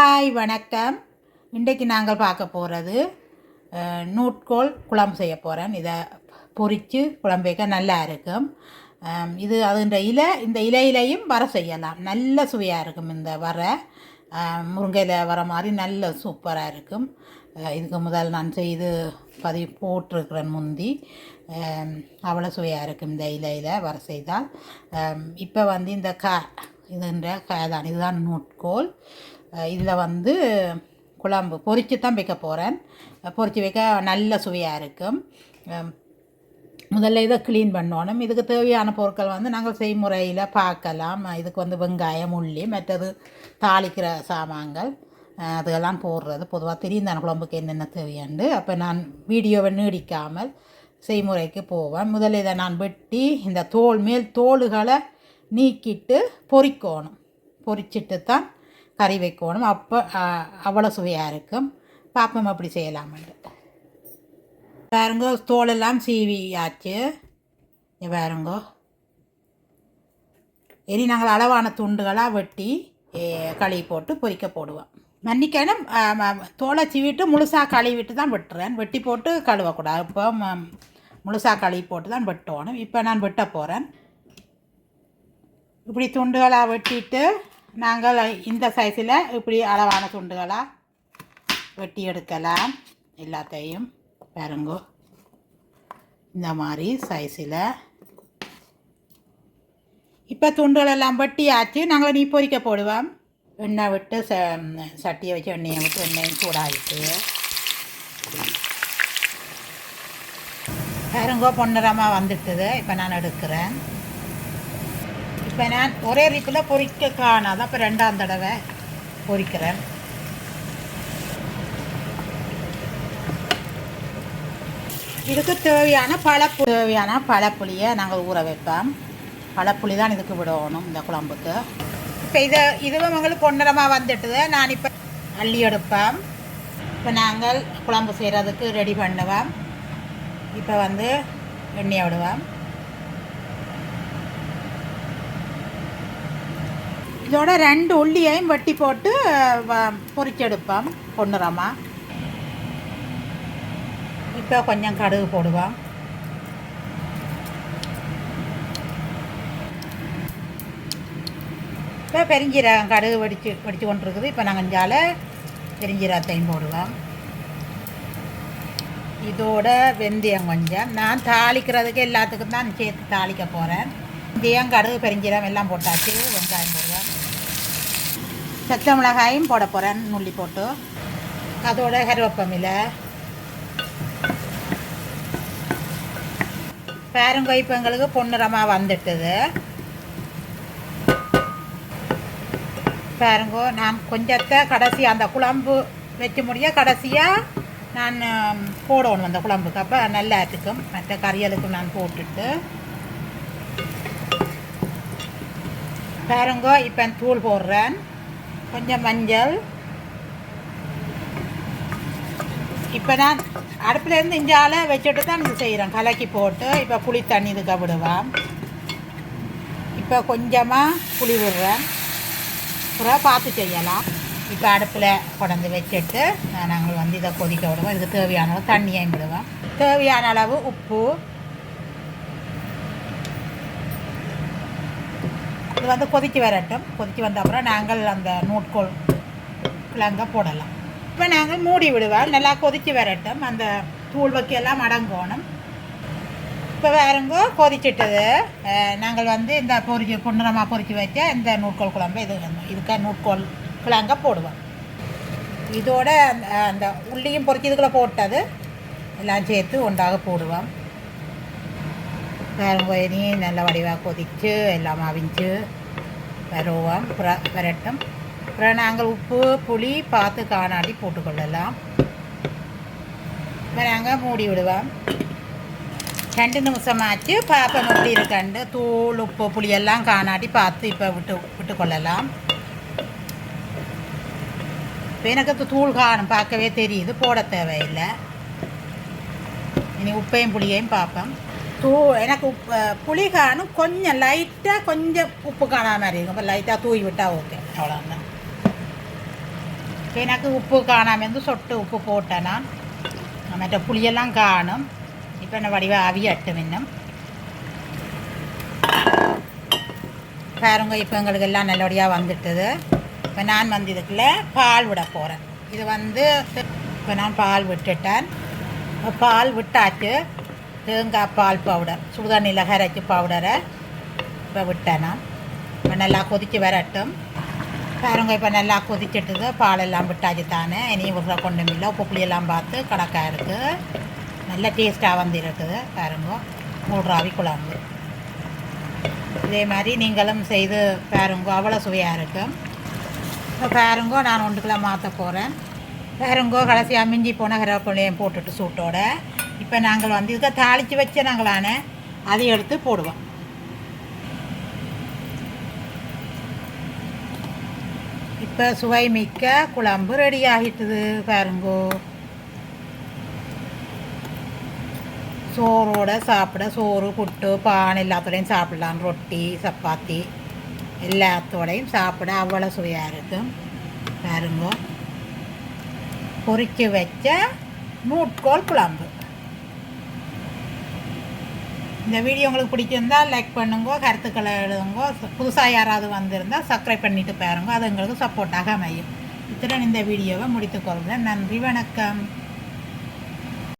Hi வணக்கம். இன்றைக்கு நாங்கள் பார்க்க போகிறது நூட்கோல் குழம்பு செய்ய போகிறேன் இதை பொறித்து குழம்பு வைக்க நல்லா இருக்கும். இது அதுன்ற இலை இந்த இலையிலையும் வர செய்யலாம். நல்ல சுவையாக இருக்கும் இந்த வர. முருங்கையில் வர மாதிரி நல்ல சூப்பராக இருக்கும். இதுக்கு முதல் நான் செய்து பதிவு போட்டிருக்கிறேன் முந்தி அவ்வளோ சுவையாக இருக்கும் இந்த இலையில் வர செய்தால். இப்போ வந்து இந்த கா இதுன்ற தான். இதுதான் நூட்கோல். இதில் வந்து குழம்பு பொரித்து தான் வைக்க போகிறேன் பொரித்து வைக்க நல்ல சுவையாக இருக்கும். முதல்ல இதை க்ளீன் பண்ணணும். இதுக்கு தேவையான பொருட்கள் வந்து நாங்கள் செய்முறையில் பார்க்கலாம். இதுக்கு வந்து வெங்காயம் உள்ளி மற்றது தாளிக்கிற சாமான்கள். அதுக்கெல்லாம் அதெல்லாம் போடுறது. பொதுவாக தெரியும் குழம்புக்கு என்னென்ன தேவையாண்டு. அப்போ நான் வீடியோவை நீடிக்காமல் செய்முறைக்கு போவேன். முதல்ல இதை நான் வெட்டி இந்த தோல் மேல் தோல்களை நீக்கிட்டு பொறிக்கணும். பொறிச்சிட்டு தான் கறி வைக்கணும். அப்போ அவ்வளோ சுவையாக இருக்கும். பாப்பம் அப்படி செய்யலாம்ட்டு பாருங்க தோலெல்லாம் சீவி ஆச்சு பாருங்க. இனி நாங்கள் அளவான துண்டுகளாக வெட்டி களி கழுவி போட்டு பொறிக்க போடுவோம். மன்னிக்கணும் தோலை சீவிட்டு முழுசாக கழுவிட்டு தான் வெட்டுறேன். வெட்டி போட்டு கழுவக்கூடாது. இப்போ முழுசாக கழுவி போட்டு தான் வெட்டணும். இப்போ நான் வெட்ட போகிறேன் இப்படி துண்டுகளாக வெட்டிட்டு நாங்கள் இந்த சைஸில் இப்படி அளவான துண்டுகளாக வெட்டி எடுக்கலாம். எல்லாத்தையும் பாருங்கோ. இந்த மாதிரி சைஸில் இப்போ துண்டுகள் எல்லாம் வெட்டியாச்சு. நாங்கள் நீ பொறிக்க போடுவோம். எண்ணெய் விட்டு ச சட்டியை வச்சு எண்ணெயை விட்டு எண்ணெயும் சூடாகிட்டு பாருங்கோ பொன்னிறமாக வந்துட்டுது. இப்போ நான் எடுக்கிறேன். இப்போ நான் ஒரே ரீப்பில் பொறிக்க காணாதான் இப்போ ரெண்டாம் தடவை பொறிக்கிறேன். இதுக்கு தேவையான பழப்பு தேவையான பழப்புளியை நாங்கள் ஊற வைப்போம். பழப்புளி தான் இதுக்கு விடணும் இந்த குழம்புக்கு. இப்போ இதை இதுவும் எங்களுக்கு பொன்னிறமாக வந்துட்டுது. நான் இப்போ அள்ளி எடுப்பேன். இப்போ நாங்கள் குழம்பு செய்கிறதுக்கு ரெடி பண்ணுவோம். இப்போ வந்து எண்ணெய் விடுவோம். இதோட ரெண்டு உள்ளியையும் வெட்டி போட்டு வ- பொரிச்செடுப்போம் இப்போ கொஞ்சம் கடுகு போடுவோம். இப்போ பெருஞ்சீரகம் கடுகு வெடிச்சு வெடிச்சு கொண்டிருக்குது. இப்போ நாங்கள் இஞ்சால பெருஞ்சீரகத்தையும் போடுவோம். இதோட வெந்தயம் கொஞ்சம். நான் தாளிக்கிறதுக்கு எல்லாத்துக்கும் தான் சேர்த்து தாளிக்க போகிறேன் வெந்தயம் கடுகு பெருஞ்சீரகம் எல்லாம் போட்டாச்சு. வெங்காயம் போடுவேன் பச்சை மிளகாயும் போட போகிறேன் நுள்ளி போட்டு. அதோட கருவேப்பமில்லை பாருங்க இப்போ எங்களுக்கு பொன்னிறமாக வந்துட்டுது. பேரங்கோ நான் கொஞ்சத்தை கடைசி அந்த குழம்பு வச்சு முடிய கடைசியாக நான் போடணும் அந்த குழம்புக்கு. அப்போ நல்லா இருக்கும். மற்ற கறியலுக்கும் நான் போட்டுட்டு. பேரங்கோ இப்போ தூள் போடுறேன். கொஞ்சம் மஞ்சள். இப்போ நான் அடுப்புலேருந்து இஞ்சால வச்சுட்டு தான் இது செய்கிறேன் கலக்கி போட்டு இப்போ புளி தண்ணி இதுக்க விடுவேன் இப்போ கொஞ்சமாக புளி விடுறேன். அப்புறம் பார்த்து செய்யலாம். இப்போ அடுப்பில் கொண்டு வச்சுட்டு நாங்கள் வந்து இதை கொதிக்க விடுவோம். இதுக்கு தேவையான அளவு தண்ணியை விடுவோம். தேவையான அளவு உப்பு இது வந்து கொதிக்க வரட்டும். கொதிச்சு வந்த அப்புறம் நாங்கள் அந்த நூட்கோல் கிழங்க போடலாம். இப்போ நாங்கள் மூடி விடுவோம். நல்லா கொதிச்சு வரட்டும். அந்த தூள் வைக்கெல்லாம் அடங்கணும். இப்போ வேறுங்கோ கொதிச்சிட்டது. நாங்கள் வந்து இந்த பொறிச்சு புண்ணரமாக பொறிச்சு வச்ச இந்த நூட்கோல் குழம்பு இது இதுக்காக நூட்கோல் கிழங்க போடுவோம். இதோட அந்த அந்த உள்ளியும் பொரிச்சு இதுக்குள்ளே போட்டது எல்லாம் சேர்த்து ஒன்றாக போடுவோம். வேறுங்கோ இனி நல்ல வடிவாக கொதிச்சு எல்லாம் அவிஞ்சு வருவோம் அப்புறம் வரட்டும் அப்புறம் நாங்கள் உப்பு புளி பார்த்து காணாடி போட்டுக்கொள்ளலாம் இப்போ நாங்கள் மூடி விடுவோம் ரெண்டு நிமிஷம் ஆச்சு பாப்பம் மூடி இருக்கண்டு தூள் உப்பு புளி எல்லாம் காணாட்டி பார்த்து இப்போ விட்டு விட்டு கொள்ளலாம் இப்போ எனக்கு தூள் காணும் பார்க்கவே தெரியுது போட தேவையில்லை இனி உப்பையும் புளியையும் பார்ப்போம் தூ எனக்கு புளி காணும் கொஞ்சம் லைட்டாக கொஞ்சம் உப்பு காணாம மாதிரி இருக்கும் அப்போ லைட்டாக தூவி விட்டால் ஓகே அவ்வளோதான் எனக்கு உப்பு காணாமல் இருந்து சொட்டு உப்பு போட்டேன் நான் மற்ற புளியெல்லாம் காணும் இப்போ என்ன வடிவ அவியட்டும் இன்னும் பாருங்க இப்போ எங்களுக்கு எல்லாம் நல்லபடியாக வந்துட்டுது இப்போ நான் வந்து இதுக்குள்ள பால் விட போகிறேன் இது வந்து இப்போ நான் பால் விட்டுட்டேன் பால் விட்டாச்சு தேங்காய் பால் பவுடர் சுடுதண்ணியில் கரைச்சி பவுடரை இப்போ விட்டேன் நான். இப்போ நல்லா கொதித்து வரட்டும். பாருங்க இப்போ நல்லா கொதிச்சிட்டுது. பாலெல்லாம் விட்டாச்சு தானே. இனி விடுற கொண்டும் இல்லை உப்பு புளியெல்லாம் பார்த்து கணக்காக இருக்குது நல்ல டேஸ்ட்டாக வந்து இருக்குது பாருங்க மூன்றாவி குழம்பு. இதே மாதிரி நீங்களும் செய்து பாருங்க அவ்வளோ சுவையாக இருக்கும் இப்போ பாருங்க நான் ஒன்றுக்குள்ள மாற்ற போகிறேன் பாருங்க கடைசியாக மிஞ்சி போன கருவேப்பிலையும் போட்டுட்டு சூட்டோட. இப்போ நாங்கள் வந்து இதுக்கு தாளித்து வச்ச நாங்களான அதை எடுத்து போடுவோம். இப்போ சுவை மிக்க குழம்பு ரெடி ஆகிட்டுது பாருங்கோ. சோறோட சாப்பிட சோறு புட்டு பான் எல்லாத்தோடையும் சாப்பிடலாம். ரொட்டி சப்பாத்தி எல்லாத்தோடையும் சாப்பிட அவ்வளோ சுவையாக இருக்கும். பாருங்க. பொறிச்சு வச்ச நூட்கோல் குழம்பு. இந்த வீடியோ உங்களுக்கு பிடிச்சிருந்தால் லைக் பண்ணுங்க கருத்துக்களை எழுதுங்க புதுசாக யாராவது வந்திருந்தால் சப்ஸ்கிரைப் பண்ணிவிட்டு பாருங்க அது எங்களுக்கு சப்போர்ட்டாக அமையும். இத்துடன் இந்த வீடியோவை முடித்துக்கொள்கிறேன் நன்றி வணக்கம்.